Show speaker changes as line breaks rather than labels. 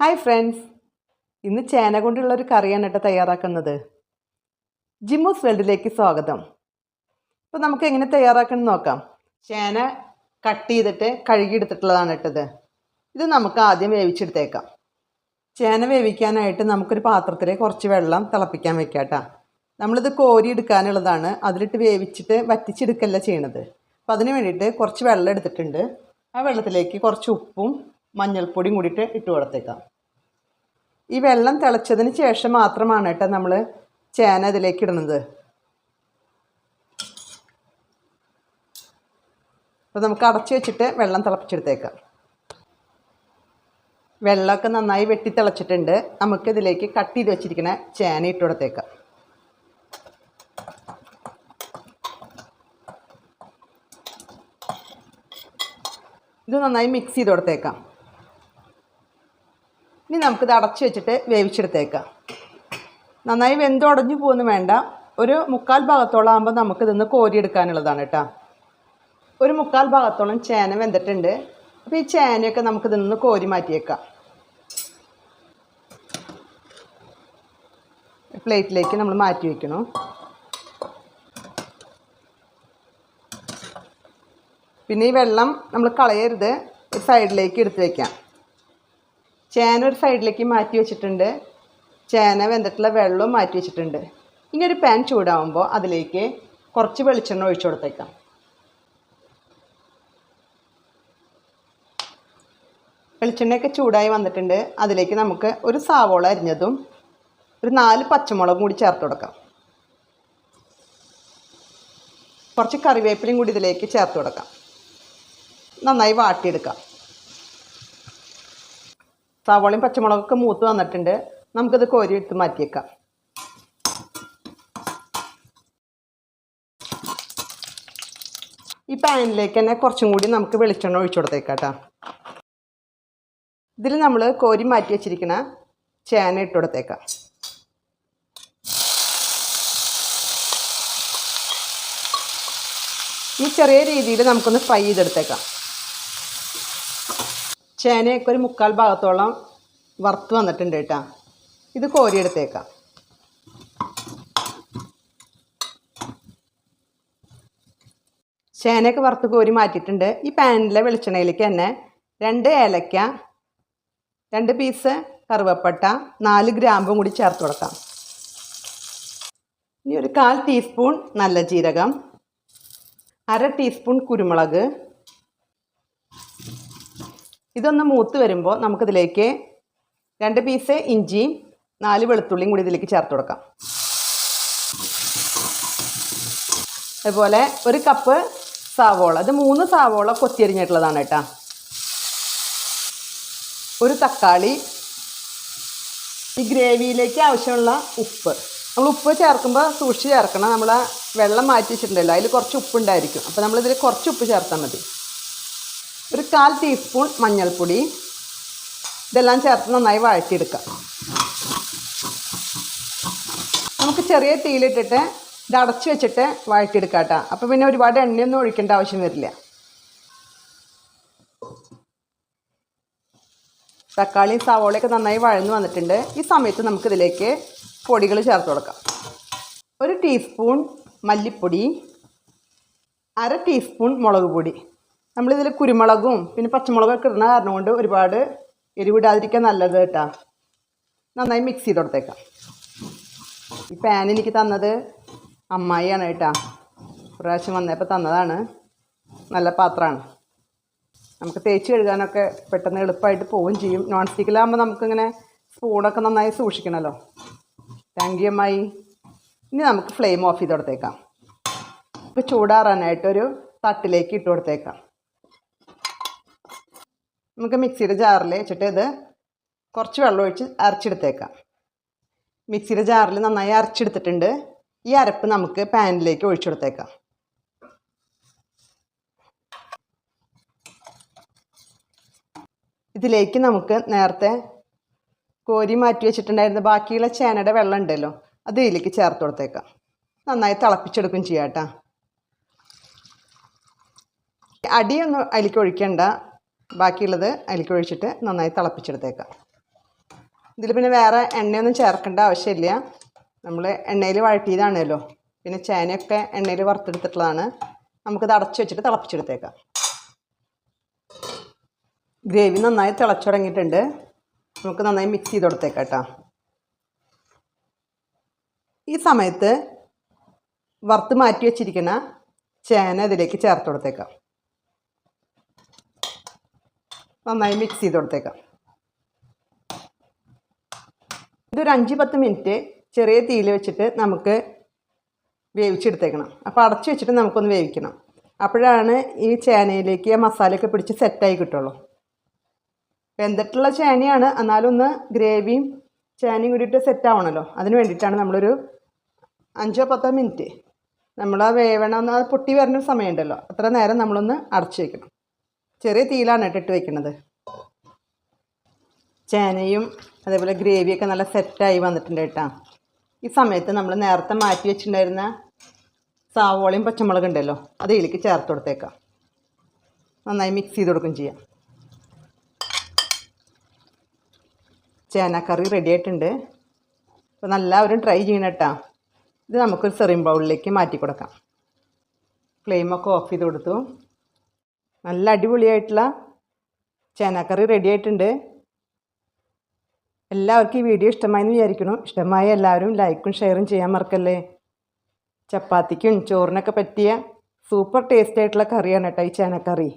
Hi friends ഇന്ന് ചേന കൊണ്ടുള്ള ഒരു കറിയാണ് കേട്ടോ തയ്യാറാക്കുന്നത്. ജിമ്മൂസ് വേൾഡിലേക്ക് സ്വാഗതം. അപ്പോൾ നമുക്ക് എങ്ങനെ തയ്യാറാക്കണം നോക്കാം. ചേന കട്ട് ചെയ്തിട്ട് കഴുകിയെടുത്തിട്ടുള്ളതാണ് ഇട്ടത് ഇത് നമുക്ക് ആദ്യം വേവിച്ചെടുത്തേക്കാം. ചേന വേവിക്കാനായിട്ട് നമുക്കൊരു പാത്രത്തിൽ കുറച്ച് വെള്ളം തിളപ്പിക്കാൻ വെക്കാം കേട്ടോ. നമ്മളിത് കോരി എടുക്കാനുള്ളതാണ്. അതിലിട്ട് വേവിച്ചിട്ട് വറ്റിച്ചെടുക്കല്ല ചെയ്യണത്. അപ്പോൾ അതിന് വേണ്ടിയിട്ട് കുറച്ച് വെള്ളം എടുത്തിട്ടുണ്ട്. ആ വെള്ളത്തിലേക്ക് കുറച്ച് ഉപ്പും മഞ്ഞൾപ്പൊടിയും കൂടിയിട്ട് ഇട്ട് കൊടുത്തേക്കാം. ഈ വെള്ളം തിളച്ചതിന് ശേഷം മാത്രമാണ് കേട്ടോ നമ്മൾ ചേന ഇതിലേക്ക് ഇടുന്നത്. അപ്പോൾ നമുക്ക് അടച്ചു വെച്ചിട്ട് വെള്ളം തിളപ്പിച്ചെടുത്തേക്കാം. വെള്ളമൊക്കെ നന്നായി വെട്ടി തിളച്ചിട്ടുണ്ട്. നമുക്കിതിലേക്ക് കട്ട് ചെയ്ത് വെച്ചിരിക്കുന്ന ചേന ഇട്ട് കൊടുത്തേക്കാം. ഇത് നന്നായി മിക്സ് ചെയ്ത് കൊടുത്തേക്കാം. ഇനി നമുക്കിത് അടച്ചു വെച്ചിട്ട് വേവിച്ചെടുത്തേക്കാം. നന്നായി വെന്തുടഞ്ഞു പോകുന്നു വേണ്ട. ഒരു മുക്കാൽ ഭാഗത്തോളം ആകുമ്പോൾ നമുക്കിതൊന്ന് കോരിയെടുക്കാനുള്ളതാണ് കേട്ടോ. ഒരു മുക്കാൽ ഭാഗത്തോളം ചേന വെന്തിട്ടുണ്ട്. അപ്പോൾ ഈ ചേനയൊക്കെ നമുക്കിതിൽ നിന്ന് കോരി മാറ്റിയേക്കാം. പ്ലേറ്റിലേക്ക് നമ്മൾ മാറ്റി വയ്ക്കണം പിന്നെ ഈ വെള്ളം നമ്മൾ കളയരുത്. സൈഡിലേക്ക് എടുത്ത് വയ്ക്കാം ചേന ഒരു സൈഡിലേക്ക് മാറ്റി വെച്ചിട്ടുണ്ട്. ചേന വെന്തിട്ടുള്ള വെള്ളവും മാറ്റി വെച്ചിട്ടുണ്ട്. ഇനി ഒരു പാൻ ചൂടാവുമ്പോൾ അതിലേക്ക് കുറച്ച് വെളിച്ചെണ്ണ ഒഴിച്ചു കൊടുത്തേക്കാം. വെളിച്ചെണ്ണയൊക്കെ ചൂടായി വന്നിട്ടുണ്ട്. അതിലേക്ക് നമുക്ക് ഒരു സാവോള അരിഞ്ഞതും ഒരു നാല് പച്ചമുളകും കൂടി ചേർത്ത് കൊടുക്കാം. കുറച്ച് കറിവേപ്പിലയും കൂടി ഇതിലേക്ക് ചേർത്ത് കൊടുക്കാം. നന്നായി വാട്ടിയെടുക്കാം. സവാളയും പച്ചമുളകൊക്കെ മൂത്ത് വന്നിട്ടുണ്ട്. നമുക്കിത് കോരി എടുത്ത് മാറ്റിയേക്കാം. ഈ പാനിലേക്ക് തന്നെ കുറച്ചും കൂടി നമുക്ക് വെളിച്ചെണ്ണ ഒഴിച്ചു കൊടുത്തേക്കാം കേട്ടോ. ഇതിൽ നമ്മൾ കോരി മാറ്റി വെച്ചിരിക്കുന്ന ചേന ഇട്ട് കൊടുത്തേക്കാം. ഈ ചെറിയ രീതിയിൽ നമുക്കൊന്ന് ഫ്രൈ ചെയ്തെടുത്തേക്കാം. ചേനയൊക്കെ ഒരു മുക്കാൽ ഭാഗത്തോളം വറുത്ത് വന്നിട്ടുണ്ട് കേട്ടോ. ഇത് കോരിയെടുത്തേക്കാം. ചേനയൊക്കെ വറുത്ത് കോരി മാറ്റിയിട്ടുണ്ട്. ഈ പാനിലെ വെളിച്ചെണ്ണയിലേക്ക് തന്നെ രണ്ട് ഏലക്ക രണ്ട് പീസ് കറുവപ്പട്ട നാല് ഗ്രാമ്പും കൂടി ചേർത്ത് കൊടുക്കാം. ഇനി ഒരു കാൽ ടീസ്പൂൺ നല്ല ജീരകം അര ടീസ്പൂൺ കുരുമുളക് ഇതൊന്ന് മൂത്ത് വരുമ്പോൾ നമുക്കിതിലേക്ക് രണ്ട് പീസ് ഇഞ്ചിയും നാല് വെളുത്തുള്ളിയും കൂടി ഇതിലേക്ക് ചേർത്ത് കൊടുക്കാം. അതുപോലെ ഒരു കപ്പ് സാവോള. ഇത് മൂന്ന് സാവോള കൊത്തിയരിഞ്ഞിട്ടുള്ളതാണ് കേട്ടോ. ഒരു തക്കാളി ഈ ഗ്രേവിയിലേക്ക് ആവശ്യമുള്ള ഉപ്പ്. നമ്മൾ ഉപ്പ് ചേർക്കുമ്പോൾ സൂക്ഷിച്ച് ചേർക്കണം. നമ്മൾ വെള്ളം മാറ്റി വെച്ചിട്ടുണ്ടല്ലോ. അതിൽ കുറച്ച് ഉപ്പുണ്ടായിരിക്കും അപ്പോൾ നമ്മളിതിൽ കുറച്ച് ഉപ്പ് ചേർത്താൽ മതി. ഒരു കാൽ ടീസ്പൂൺ മഞ്ഞൾപ്പൊടി. ഇതെല്ലാം ചേർത്ത് നന്നായി വഴറ്റിയെടുക്കാം. നമുക്ക് ചെറിയ തീയിലിട്ടിട്ട് ഇത് അടച്ച് വെച്ചിട്ട് വഴറ്റിയെടുക്കാം കേട്ടോ. അപ്പോൾ പിന്നെ ഒരുപാട് എണ്ണയൊന്നും ഒഴിക്കേണ്ട ആവശ്യം വരില്ല. തക്കാളിയും സവോളയൊക്കെ നന്നായി വഴന്ന് വന്നിട്ടുണ്ട്. ഈ സമയത്ത് നമുക്കിതിലേക്ക് പൊടികൾ ചേർത്ത് കൊടുക്കാം. ഒരു ടീസ്പൂൺ മല്ലിപ്പൊടി. അര ടീസ്പൂൺ മുളക് പൊടി. നമ്മളിതിൽ കുരുമുളകും പിന്നെ പച്ചമുളകൊക്കെ ഇടുന്ന കാരണം കൊണ്ട് ഒരുപാട് എരിവിടാതിരിക്കാൻ നല്ലത് കേട്ടോ. നന്നായി മിക്സ് ചെയ്ത് കൊടുത്തേക്കാം. ഈ പാൻ എനിക്ക് തന്നത് അമ്മായിയാണ് കേട്ടോ. പ്രാവശ്യം വന്നപ്പോൾ തന്നതാണ്. നല്ല പാത്രമാണ്. നമുക്ക് തേച്ച് കഴുകാനൊക്കെ പെട്ടെന്ന് എളുപ്പമായിട്ട് പോവുകയും ചെയ്യും. നോൺ സ്റ്റിക്കിലാകുമ്പോൾ നമുക്കിങ്ങനെ സ്പൂണൊക്കെ നന്നായി സൂക്ഷിക്കണമല്ലോ താങ്ക് യു അമ്മായി. ഇനി നമുക്ക് ഫ്ലെയിം ഓഫ് ചെയ്ത് കൊടുത്തേക്കാം. നമുക്ക് ചൂടാറാനായിട്ടൊരു തട്ടിലേക്ക് ഇട്ട് കൊടുത്തേക്കാം. നമുക്ക് മിക്സിയുടെ ജാറിൽ വെച്ചിട്ട് ഇത് കുറച്ച് വെള്ളം ഒഴിച്ച് അരച്ചെടുത്തേക്കാം. മിക്സിയുടെ ജാറിൽ നന്നായി അരച്ചെടുത്തിട്ടുണ്ട്. ഈ അരപ്പ് നമുക്ക് പാനിലേക്ക് ഒഴിച്ചെടുത്തേക്കാം ഇതിലേക്ക് നമുക്ക് നേരത്തെ കോരി മാറ്റി വെച്ചിട്ടുണ്ടായിരുന്ന ബാക്കിയുള്ള ചേനയുടെ വെള്ളം ഉണ്ടല്ലോ അത് ഇതിലേക്ക് ചേർത്ത് കൊടുത്തേക്കാം. നന്നായി തിളപ്പിച്ചെടുക്കും ചെയ്യാം കേട്ടോ. അടിയൊന്നും അതിലേക്ക് ഒഴിക്കണ്ട. ബാക്കിയുള്ളത് അതിലേക്ക് ഒഴിച്ചിട്ട് നന്നായി തിളപ്പിച്ചെടുത്തേക്കാം. ഇതിൽ പിന്നെ വേറെ എണ്ണയൊന്നും ചേർക്കേണ്ട ആവശ്യമില്ല. നമ്മൾ എണ്ണയിൽ വഴറ്റിയതാണല്ലോ. പിന്നെ ചേനയൊക്കെ എണ്ണയിൽ വറുത്തെടുത്തിട്ടുള്ളതാണ്. നമുക്കിത് അടച്ചു വെച്ചിട്ട് തിളപ്പിച്ചെടുത്തേക്കാം. ഗ്രേവി നന്നായി തിളച്ചുടങ്ങിയിട്ടുണ്ട് നമുക്ക് നന്നായി മിക്സ് ചെയ്ത് കൊടുത്തേക്കാം കേട്ടോ. ഈ സമയത്ത് വറുത്ത് മാറ്റി വെച്ചിരിക്കുന്ന ചേന ഇതിലേക്ക് ചേർത്ത് കൊടുത്തേക്കാം. നന്നായി മിക്സ് ചെയ്ത് കൊടുത്തേക്കാം. ഇതൊരു അഞ്ച് പത്ത് മിനിറ്റ് ചെറിയ തീയിൽ വെച്ചിട്ട് നമുക്ക് വേവിച്ചെടുത്തേക്കണം. അപ്പോൾ അടച്ചു വെച്ചിട്ട് നമുക്കൊന്ന് വേവിക്കണം. അപ്പോഴാണ് ഈ ചേനയിലേക്ക് ആ മസാലയൊക്കെ പിടിച്ച് സെറ്റായി കിട്ടുള്ളൂ. വെന്തിട്ടുള്ള ചേനയാണ് എന്നാലും ഒന്ന് ഗ്രേവിയും ചേനയും കൂടിയിട്ട് സെറ്റ് ആവണമല്ലോ അതിന് വേണ്ടിയിട്ടാണ് നമ്മളൊരു അഞ്ചോ പത്തോ മിനിറ്റ് നമ്മൾ ആ വേവണമെന്ന് അത് പൊട്ടി വരുന്ന സമയമുണ്ടല്ലോ. അത്ര നേരം നമ്മളൊന്ന് അടച്ചു വയ്ക്കണം ചെറിയ തീയിലാണ് ഇട്ടിട്ട് ഇട്ട് വെക്കുന്നത് ചേനയും അതേപോലെ ഗ്രേവിയൊക്കെ നല്ല സെറ്റായി വന്നിട്ടുണ്ട് കേട്ടോ. ഈ സമയത്ത് നമ്മൾ നേരത്തെ മാറ്റി വെച്ചിട്ടുണ്ടായിരുന്ന സാവോളയും പച്ചമുളക് ഉണ്ടല്ലോ അത് ഇതിലേക്ക് ചേർത്ത് കൊടുത്തേക്കാം. നന്നായി മിക്സ് ചെയ്ത് കൊടുക്കും ചെയ്യാം. ചേനക്കറി റെഡി ആയിട്ടുണ്ട്. അപ്പോൾ നല്ലവരും ട്രൈ ചെയ്യണം കേട്ടോ. ഇത് നമുക്കൊരു സെറിയും ബൗളിലേക്ക് മാറ്റി കൊടുക്കാം. ഫ്ലെയിമൊക്കെ ഓഫ് ചെയ്ത് കൊടുത്തു. നല്ല അടിപൊളിയായിട്ടുള്ള ചേനക്കറി റെഡി ആയിട്ടുണ്ട്. എല്ലാവർക്കും ഈ വീഡിയോ ഇഷ്ടമായെന്ന് വിചാരിക്കണം ഇഷ്ടമായ എല്ലാവരും ലൈക്കും ഷെയറും ചെയ്യാൻ മറക്കല്ലേ? ചപ്പാത്തിക്കും ചോറിനൊക്കെ പറ്റിയ സൂപ്പർ ടേസ്റ്റ് ആയിട്ടുള്ള കറിയാണ് കേട്ടോ ഈ ചേനക്കറി.